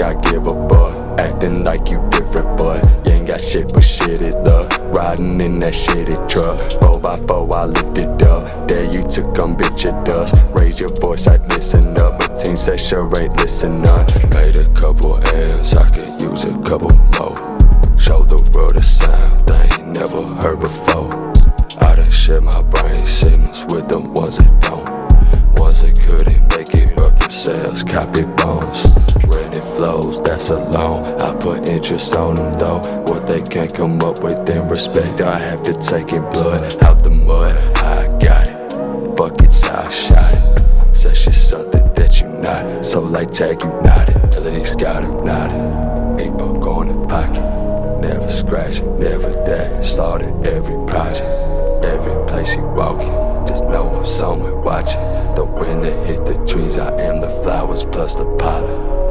like I give a fuck. Acting like you different, boy. You ain't got shit but shit it love. Riding in that shitty truck. 4 by 4 I lift it up. Dare you to come bitch it does. Raise your voice, I listen up. But team say sure ain't listen up. Made a couple M's, I could use a couple more. Show the world a sound they ain't never heard before. I done share my brain signals with the ones that don't. Ones that couldn't make it up themselves, copy bones. Flows, that's alone. I put interest on them though. What they can't come up with in respect, I have to take it blood out the mud. I got it, buckets I shot it. Says she's something that you not, so like tag you not it. Melodies got him nodded. Eight buck on the pocket. Never scratch, it. never that. Started every project, every place you walking. Just know I'm somewhere watching. The wind that hit the trees, I am the flowers plus the pollen.